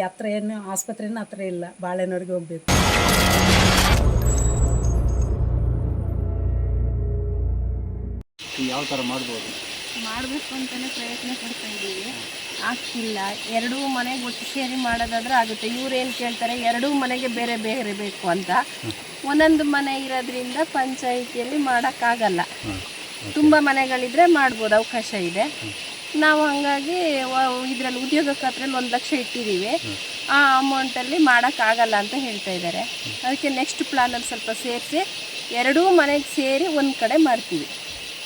ಇಲ್ಲಿ ಹತ್ರ ಏನು ಆಸ್ಪತ್ರೆನೂ ಹತ್ರ ಇಲ್ಲ ಬಾಳೆನವ್ರಿಗೆ ಹೋಗ್ಬೇಕು. ಯಾವ ಥರ ಮಾಡ್ಬೋದು? ಮಾಡಬೇಕು ಅಂತಲೇ ಪ್ರಯತ್ನ ಪಡ್ತಾ ಇದ್ದೀವಿ. ಆಗ್ತಿಲ್ಲ. ಎರಡೂ ಮನೆಗೆ ಒಟ್ಟು ಸೇರಿ ಮಾಡೋದಾದ್ರೆ ಆಗುತ್ತೆ. ಇವ್ರು ಏನು ಕೇಳ್ತಾರೆ ಎರಡೂ ಮನೆಗೆ ಬೇರೆ ಬೇರೆ ಬೇಕು ಅಂತ. ಒಂದೊಂದು ಮನೆ ಇರೋದ್ರಿಂದ ಪಂಚಾಯಿತಿಯಲ್ಲಿ ಮಾಡೋಕ್ಕಾಗಲ್ಲ. ತುಂಬ ಮನೆಗಳಿದ್ರೆ ಮಾಡ್ಬೋದು ಅವಕಾಶ ಇದೆ. ನಾವು ಹಾಗಾಗಿ ಇದರಲ್ಲಿ ಉದ್ಯೋಗ ಖಾತ್ರಲ್ಲಿ ಒಂದು ಲಕ್ಷ ಇಟ್ಟಿದ್ದೀವಿ ಆ ಅಮೌಂಟಲ್ಲಿ ಮಾಡೋಕ್ಕಾಗಲ್ಲ ಅಂತ ಹೇಳ್ತಾ ಇದ್ದಾರೆ ಅದಕ್ಕೆ ನೆಕ್ಸ್ಟ್ ಪ್ಲಾನಲ್ಲಿ ಸ್ವಲ್ಪ ಸೇರಿಸಿ ಎರಡೂ ಮನೆಗೆ ಸೇರಿ ಒಂದು ಕಡೆ ಮಾಡ್ತೀವಿ.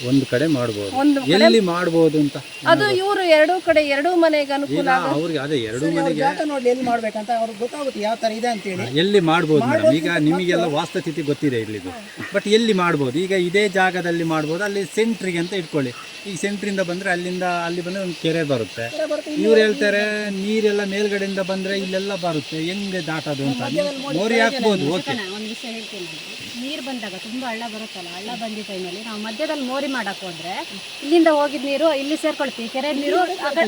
ಒಂದು ಕಡೆ ಮಾಡಬಹುದು ಎಲ್ಲಿ ಮಾಡಬಹುದು ಅಂತ? ಅದು ಇವರು ಎರಡು ಕಡೆ ಎರಡು ಮನೆಗೆ ಅನುಕೂಲ ಅವ್ರಿಗೆ ಅದೇ ಎರಡು ಮನೆಗೆ ಜಾಗ ನೋಡಿ ಎಲ್ಲಿ ಮಾಡ್ಬೇಕಂತ ಅವ್ರಿಗೆ ಗೊತ್ತಾಗುತ್ತೆ ಯಾವ ತರ ಇದೆ ಅಂತ ಹೇಳಿ ಎಲ್ಲಿ ಮಾಡ್ಬೋದು ಮೇಡಮ್ ಈಗ ನಿಮಗೆಲ್ಲ ವಾಸ್ತುಸ್ಥಿತಿ ಗೊತ್ತಿದೆ ಇಲ್ಲಿದು. ಬಟ್ ಎಲ್ಲಿ ಮಾಡ್ಬೋದು? ಈಗ ಇದೇ ಜಾಗದಲ್ಲಿ ಮಾಡ್ಬೋದು ಅಲ್ಲಿ ಸೆಂಟ್ರಿಗೆ ಅಂತ ಇಟ್ಕೊಳ್ಳಿ. ಈ ಸೆಂಟ್ರಿಂದ ಬಂದ್ರೆ ಅಲ್ಲಿಂದ ಅಲ್ಲಿ ಬಂದ್ರೆ ಒಂದು ಕೆರೆ ಬರುತ್ತೆ. ಇವ್ರು ಹೇಳ್ತಾರೆ ನೀರೆಲ್ಲ ಮೇಲ್ಗಡೆಯಿಂದ ಬಂದ್ರೆ ಇಲ್ಲೆಲ್ಲ ಬರುತ್ತೆ. ಹೆಂಗೆ ದಾಟೋದು ಅಂತ? ಮೋರಿ ಹಾಕ್ಬೋದು ಓಕೆ ಒಂದು ವಿಷಯ ಹೇಳ್ತೀನಿ ನೀರು ಬಂದಾಗ ತುಂಬ ಹಳ್ಳ ಬರುತ್ತಲ್ಲ ಹಳ್ಳ ಬಂದ ಟೈಮಲ್ಲಿ ನಾವು ಮಧ್ಯದಲ್ಲಿ ಮೋರಿ ಮಾಡಕ್ ಹೋದ್ರೆ ಇಲ್ಲಿಂದ ಹೋಗಿದ್ ನೀರು ಇಲ್ಲಿ ಸೇರ್ಕೊಳ್ತೀವಿ. ಕೆರೆ ನೀರು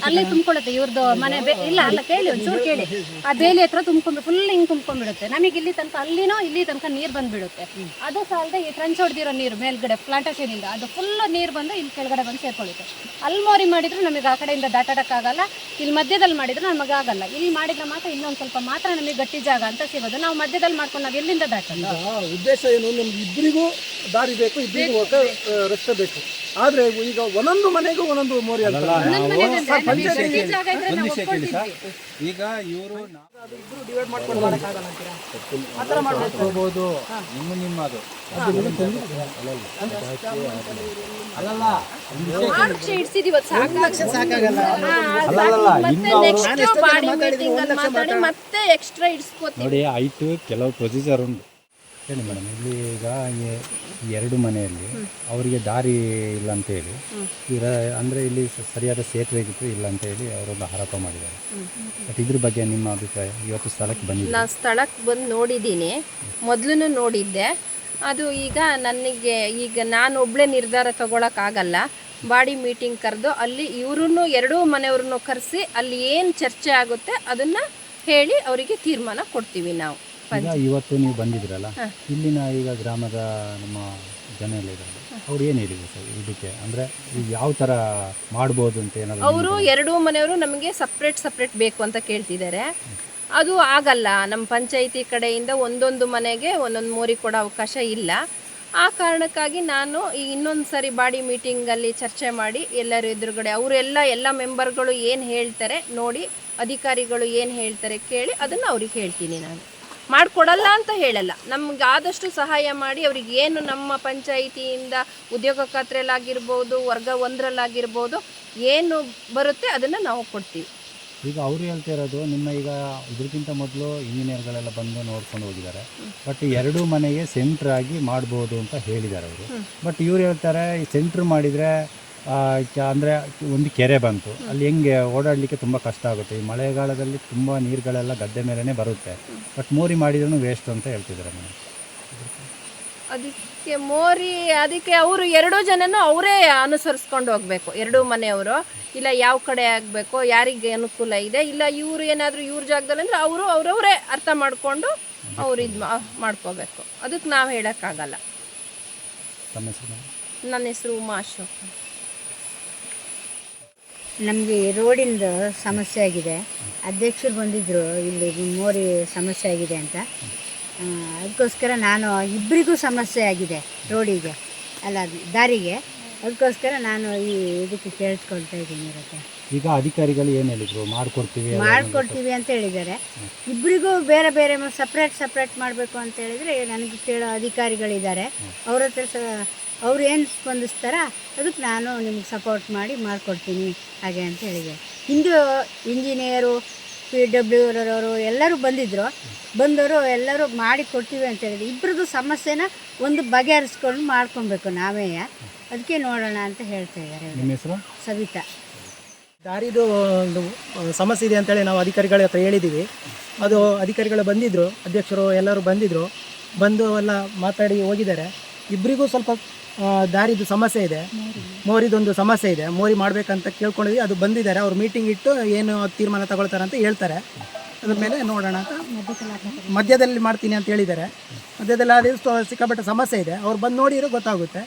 ಅಲ್ಲಿ ತುಂಬಿಕೊಳ್ಳುತ್ತೆ. ಇವ್ರದ್ದು ಮನೆ ಇಲ್ಲ ಅಲ್ಲ ಕೇಳಿ ಒಂಚೂರು ಕೇಳಿ. ಆ ಬೇಲಿ ಹತ್ರ ತುಂಬಿಕೊಂಡು ಫುಲ್ ಹಿಂಗ್ ತುಂಬ್ಕೊಂಡ್ಬಿಡುತ್ತೆ. ನಮಗೆ ಇಲ್ಲಿ ತನಕ ಅಲ್ಲಿನೋ ಇಲ್ಲಿ ತನಕ ನೀರು ಬಂದ್ಬಿಡುತ್ತೆ. ಅದು ಸಾಲದೆ ಈ ಟ್ರಂಚ್ ಹೊಡೆದಿರೋ ನೀರು ಮೇಲ್ಗಡೆ ಪ್ಲಾಂಟೇಶನ್ ಇಂದ ಅದು ಫುಲ್ ನೀರು ಬಂದು ಇಲ್ಲಿ ಕೆಳಗಡೆ ಬಂದು ಸೇರ್ಕೊಳ್ಳುತ್ತೆ. ಅಲ್ಲಿ ಮೋರಿ ಮಾಡಿದ್ರೆ ನಮಗೆ ಆ ಕಡೆಯಿಂದ ದಾಟಾಡಕ್ಕಾಗಲ್ಲ. ಇಲ್ಲಿ ಮಧ್ಯದಲ್ಲಿ ಮಾಡಿದ್ರೆ ನಮಗೆ ಆಗಲ್ಲ. ಇಲ್ಲಿ ಮಾಡಿದ್ರೆ ಮಾತ್ರ ಇನ್ನೊಂದು ಸ್ವಲ್ಪ ಮಾತ್ರ ನಮಗೆ ಗಟ್ಟಿ ಜಾಗ ಅಂತ ಸಿಗೋದು. ನಾವು ಮಧ್ಯದಲ್ಲಿ ಮಾಡ್ಕೊಂಡು ನಾವು ಎಲ್ಲಿಂದ ದಾಟೋದು? ಉದ್ದೇಶ ಏನು? ನಮ್ಗೆ ಇಬ್ಬರಿಗೂ ದಾರಿ ಬೇಕು ಇಬ್ಬರಿಗೂ ರಸ್ತೆ ಬೇಕು. ಆದ್ರೆ ಈಗ ಒಂದೊಂದು ಮನೆಗೂ ಒಂದೊಂದು ಮೋರಿ ಈಗ ಇವರು ಡಿವೈಡ್ ಮಾಡ್ಕೊಂಡು ಮಾಡೋಕ್ಕಾಗಲ್ಲ ಅಂತೀರಾ ನಿಮ್ಮ ನಿಮ್ಮ ಅದು. ಅಲ್ಲಲ್ಲ ಮತ್ತೆ ಎಕ್ಸ್ಟ್ರಾ ಇಡ್ಸ್ಕೋತೀವಿ. ನೋಡಿ ಆಯಿತು ಕೆಲವು ಪ್ರೊಸೀಜರ್ ಉಂಟು. ಹೇಳಿ ಮೇಡಮ್ ಇಲ್ಲಿ ಈಗ ಎರಡು ಮನೆಯಲ್ಲಿ ಅವರಿಗೆ ದಾರಿ ಇಲ್ಲ ಅಂತ ಹೇಳಿ ಇರ ಅಂದರೆ ಇಲ್ಲಿ ಸ- ಸರಿಯಾದ ಸೇತುವೆ ಇತ್ತು ಇಲ್ಲ ಅಂತ ಹೇಳಿ ಅವರೊಂದು ಆರೋಪ ಮಾಡಿದ್ದಾರೆ. ಬಟ್ ಇದ್ರ ಬಗ್ಗೆ ನಿಮ್ಮ ಅಭಿಪ್ರಾಯ? ಇವತ್ತು ಸ್ಥಳಕ್ಕೆ ಬಂದಿದೆ ನಾನು ಸ್ಥಳಕ್ಕೆ ಬಂದು ನೋಡಿದ್ದೀನಿ. ಮೊದಲು ನೋಡಿದ್ದೆ. ಅದು ಈಗ ನನಗೆ ಈಗ ನಾನು ಒಬ್ಬಳೇ ನಿರ್ಧಾರ ತಗೊಳಕ್ಕಾಗಲ್ಲ. ಬಾಡಿ ಮೀಟಿಂಗ್ ಕರೆದು ಅಲ್ಲಿ ಇವರನ್ನು ಎರಡೂ ಮನೆಯವ್ರನ್ನೂ ಕರೆಸಿ ಅಲ್ಲಿ ಏನು ಚರ್ಚೆ ಆಗುತ್ತೆ ಅದನ್ನು ಹೇಳಿ ಅವರಿಗೆ ತೀರ್ಮಾನ ಕೊಡ್ತೀವಿ ನಾವು. ಈಗ ಇವತ್ತು ನೀವು ಬಂದಿದ್ರಲ್ಲ ಇಲ್ಲಿನ ಈಗ ಗ್ರಾಮದ ನಮ್ಮ ಜನ ಎಲ್ಲ ಇದ್ದಾರೆ. ಅವ್ರು ಏನು ಹೇಳಿದ್ರು ಸರ್ ಇದಕ್ಕೆ? ಅಂದರೆ ಯಾವ ಥರ ಮಾಡ್ಬೋದು ಅಂತ ಏನಾದರೂ ಅವರು ಎರಡೂ ಮನೆಯವರು ನಮಗೆ ಸಪ್ರೇಟ್ ಸಪ್ರೇಟ್ ಬೇಕು ಅಂತ ಕೇಳ್ತಿದ್ದಾರೆ. ಅದು ಆಗಲ್ಲ ನಮ್ಮ ಪಂಚಾಯಿತಿ ಕಡೆಯಿಂದ ಒಂದೊಂದು ಮನೆಗೆ ಒಂದೊಂದು ಮೋರಿ ಕೊಡೋ ಅವಕಾಶ ಇಲ್ಲ. ಆ ಕಾರಣಕ್ಕಾಗಿ ನಾನು ಈ ಇನ್ನೊಂದು ಸಾರಿ ಬಾಡಿ ಮೀಟಿಂಗಲ್ಲಿ ಚರ್ಚೆ ಮಾಡಿ ಎಲ್ಲರೂ ಎದುರುಗಡೆ ಅವರೆಲ್ಲ ಎಲ್ಲ ಮೆಂಬರ್ಗಳು ಏನು ಹೇಳ್ತಾರೆ ನೋಡಿ ಅಧಿಕಾರಿಗಳು ಏನು ಹೇಳ್ತಾರೆ ಕೇಳಿ ಅದನ್ನು ಅವ್ರಿಗೆ ಹೇಳ್ತೀನಿ ನಾನು. ಮಾಡಿಕೊಡಲ್ಲ ಅಂತ ಹೇಳಲ್ಲ. ನಮ್ಗೆ ಆದಷ್ಟು ಸಹಾಯ ಮಾಡಿ ಅವ್ರಿಗೆ ಏನು ನಮ್ಮ ಪಂಚಾಯಿತಿಯಿಂದ ಉದ್ಯೋಗ ಖಾತ್ರಿಯಲ್ಲಾಗಿರ್ಬೋದು ವರ್ಗ ಒಂದರಲ್ಲಾಗಿರ್ಬೋದು ಏನು ಬರುತ್ತೆ ಅದನ್ನು ನಾವು ಕೊಡ್ತೀವಿ. ಈಗ ಅವರು ಹೇಳ್ತಾ ಇರೋದು ನಿಮ್ಮ ಈಗ ಇದಕ್ಕಿಂತ ಮೊದಲು ಇಂಜಿನಿಯರ್ಗಳೆಲ್ಲ ಬಂದು ನೋಡ್ಕೊಂಡು ಹೋಗಿದ್ದಾರೆ. ಬಟ್ ಎರಡು ಮನೆಗೆ ಸೆಂಟ್ರ್ ಆಗಿ ಮಾಡ್ಬೋದು ಅಂತ ಹೇಳಿದ್ದಾರೆ ಅವರು. ಬಟ್ ಇವ್ರು ಹೇಳ್ತಾರೆ ಈ ಸೆಂಟ್ರ್ ಮಾಡಿದರೆ ಅಂದರೆ ಒಂದು ಕೆರೆ ಬಂತು. ಅಲ್ಲಿ ಹೆಂಗೆ ಓಡಾಡಲಿಕ್ಕೆ ತುಂಬ ಕಷ್ಟ ಆಗುತ್ತೆ. ಈ ಮಳೆಗಾಲದಲ್ಲಿ ತುಂಬ ನೀರುಗಳೆಲ್ಲ ಗದ್ದೆ ಮೇಲೇ ಬರುತ್ತೆ. ಬಟ್ ಮೋರಿ ಮಾಡಿದ್ರೂ ವೇಸ್ಟ್ ಅಂತ ಹೇಳ್ತಿದ್ದಾರೆ ಮೇಡಮ್. ಅದಕ್ಕೆ ಮೋರಿ ಅದಕ್ಕೆ ಅವರು ಎರಡೂ ಜನನೂ ಅವರೇ ಅನುಸರಿಸ್ಕೊಂಡು ಹೋಗಬೇಕು. ಎರಡೂ ಮನೆಯವರು. ಇಲ್ಲ ಯಾವ ಕಡೆ ಆಗಬೇಕು ಯಾರಿಗೆ ಅನುಕೂಲ ಇದೆ ಇಲ್ಲ ಇವರು ಏನಾದರೂ ಇವ್ರ ಜಾಗದಲ್ಲಿ ಅಂದರೆ ಅವರು ಅವರವರೇ ಅರ್ಥ ಮಾಡಿಕೊಂಡು ಅವ್ರು ಇದು ಮಾಡ್ಕೋಬೇಕು. ಅದಕ್ಕೆ ನಾವು ಹೇಳೋಕ್ಕಾಗಲ್ಲ? ನನ್ನ ಹೆಸರು ಉಮಾ ಅಶೋಕ್. ನಮಗೆ ರೋಡಿಂದು ಸಮಸ್ಯೆ ಆಗಿದೆ. ಅಧ್ಯಕ್ಷರು ಬಂದಿದ್ದರು ಇಲ್ಲಿ ಮೋರಿ ಸಮಸ್ಯೆ ಆಗಿದೆ ಅಂತ. ಅದಕ್ಕೋಸ್ಕರ ನಾನು ಇಬ್ಬರಿಗೂ ಸಮಸ್ಯೆ ಆಗಿದೆ ರೋಡಿಗೆ, ಅಲ್ಲ, ದಾರಿಗೆ. ಅದಕ್ಕೋಸ್ಕರ ನಾನು ಈ ಇದಕ್ಕೆ ಕೇಳಿಸ್ಕೊಳ್ತಾ ಇದ್ದೀನಿ ಇವತ್ತು ಈಗ ಅಧಿಕಾರಿಗಳು ಏನು ಹೇಳಿದ್ರು? ಮಾಡ್ಕೊಡ್ತೀವಿ ಮಾಡಿಕೊಡ್ತೀವಿ ಅಂತ ಹೇಳಿದ್ದಾರೆ. ಇಬ್ಬರಿಗೂ ಬೇರೆ ಬೇರೆ ಸಪ್ರೇಟ್ ಸಪ್ರೇಟ್ ಮಾಡಬೇಕು ಅಂತ ಹೇಳಿದರೆ ನನಗೆ ಕೇಳೋ ಅಧಿಕಾರಿಗಳಿದ್ದಾರೆ. ಅವ್ರ ಹತ್ರ ಸ ಅವ್ರು ಏನು ಸ್ಪಂದಿಸ್ತಾರ? ಅದಕ್ಕೆ ನಾನು ನಿಮ್ಗೆ ಸಪೋರ್ಟ್ ಮಾಡಿ ಮಾಡಿಕೊಡ್ತೀನಿ ಹಾಗೆ ಅಂತ ಹೇಳಿದೆ ಹಿಂದೂ ಇಂಜಿನಿಯರು ಪಿ ಡಬ್ಲ್ಯೂ ಅವರು ಎಲ್ಲರೂ ಬಂದಿದ್ದರು ಬಂದವರು ಎಲ್ಲರೂ ಮಾಡಿ ಕೊಡ್ತೀವಿ ಅಂತ ಹೇಳಿದ್ರು. ಇಬ್ಬರದ್ದು ಸಮಸ್ಯೆನ ಒಂದು ಬಗೆಹರಿಸ್ಕೊಂಡು ಮಾಡ್ಕೊಬೇಕು ನಾವೇ. ಅದಕ್ಕೆ ನೋಡೋಣ ಅಂತ ಹೇಳ್ತಾ ಇದ್ದಾರೆ. ಸವಿತಾ. ದಾರಿದು ಒಂದು ಸಮಸ್ಯೆ ಇದೆ ಅಂತೇಳಿ ನಾವು ಅಧಿಕಾರಿಗಳ ಹತ್ರ ಹೇಳಿದ್ದೀವಿ. ಅದು ಅಧಿಕಾರಿಗಳು ಬಂದಿದ್ದರು ಅಧ್ಯಕ್ಷರು ಎಲ್ಲರೂ ಬಂದಿದ್ದರು ಬಂದು ಎಲ್ಲ ಮಾತಾಡಿ ಹೋಗಿದ್ದಾರೆ. ಇಬ್ಬರಿಗೂ ಸ್ವಲ್ಪ ದಾರಿದು ಸಮಸ್ಯೆ ಇದೆ. ಮೋರಿದೊಂದು ಸಮಸ್ಯೆ ಇದೆ. ಮೋರಿ ಮಾಡಬೇಕಂತ ಕೇಳ್ಕೊಂಡಿದ್ವಿ. ಅದು ಬಂದಿದ್ದಾರೆ. ಅವ್ರು ಮೀಟಿಂಗ್ ಇಟ್ಟು ಏನು ತೀರ್ಮಾನ ತಗೊಳ್ತಾರೆ ಅಂತ ಹೇಳ್ತಾರೆ. ಅದ್ರ ಮೇಲೆ ನೋಡೋಣ ಅಂತ ಮಧ್ಯದಲ್ಲಿ ಮಾಡ್ತೀನಿ ಅಂತ ಹೇಳಿದ್ದಾರೆ. ಮಧ್ಯದಲ್ಲಿ ಆದರೆ ಸಿಕ್ಕಾಪಟ್ಟೆ ಸಮಸ್ಯೆ ಇದೆ. ಅವ್ರು ಬಂದು ನೋಡಿರೋ ಗೊತ್ತಾಗುತ್ತೆ.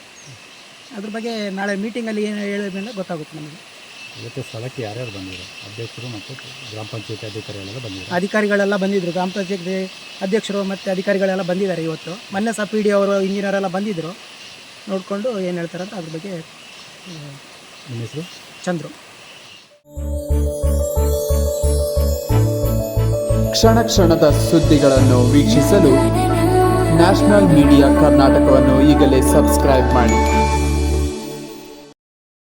ಅದ್ರ ಬಗ್ಗೆ ನಾಳೆ ಮೀಟಿಂಗಲ್ಲಿ ಏನು ಹೇಳಿದ ಮೇಲೆ ಗೊತ್ತಾಗುತ್ತೆ ನಮಗೆ. ಇವತ್ತು ಸ್ಥಳಕ್ಕೆ ಯಾರ್ಯಾರು ಬಂದಿದ್ದಾರೆ ಅಧ್ಯಕ್ಷರು ಮತ್ತು ಗ್ರಾಮ ಪಂಚಾಯತಿ ಅಧಿಕಾರಿಗಳೆಲ್ಲ ಬಂದಿದ್ದಾರೆ ಅಧಿಕಾರಿಗಳೆಲ್ಲ ಬಂದಿದ್ದರು ಗ್ರಾಮ ಪಂಚಾಯತ್ ಅಧ್ಯಕ್ಷರು ಮತ್ತು ಅಧಿಕಾರಿಗಳೆಲ್ಲ ಬಂದಿದ್ದಾರೆ ಇವತ್ತು. ಮೊನ್ನೆ ಸಹ ಪಿ ಡಿ ಅವರು ಇಂಜಿನಿಯರ್ ಎಲ್ಲ ಬಂದಿದ್ದರು ನೋಡಿಕೊಂಡು ಏನು ಹೇಳ್ತಾರೆ ಅಂತ ಅದ್ರ ಬಗ್ಗೆ ನಿಮ್ಮ ಹೆಸರು? ಚಂದ್ರು. ಕ್ಷಣ ಕ್ಷಣದ ಸುದ್ದಿಗಳನ್ನು ವೀಕ್ಷಿಸಲು ನ್ಯಾಷನಲ್ ಮೀಡಿಯಾ ಕರ್ನಾಟಕವನ್ನು ಈಗಲೇ ಸಬ್ಸ್ಕ್ರೈಬ್ ಮಾಡಿ.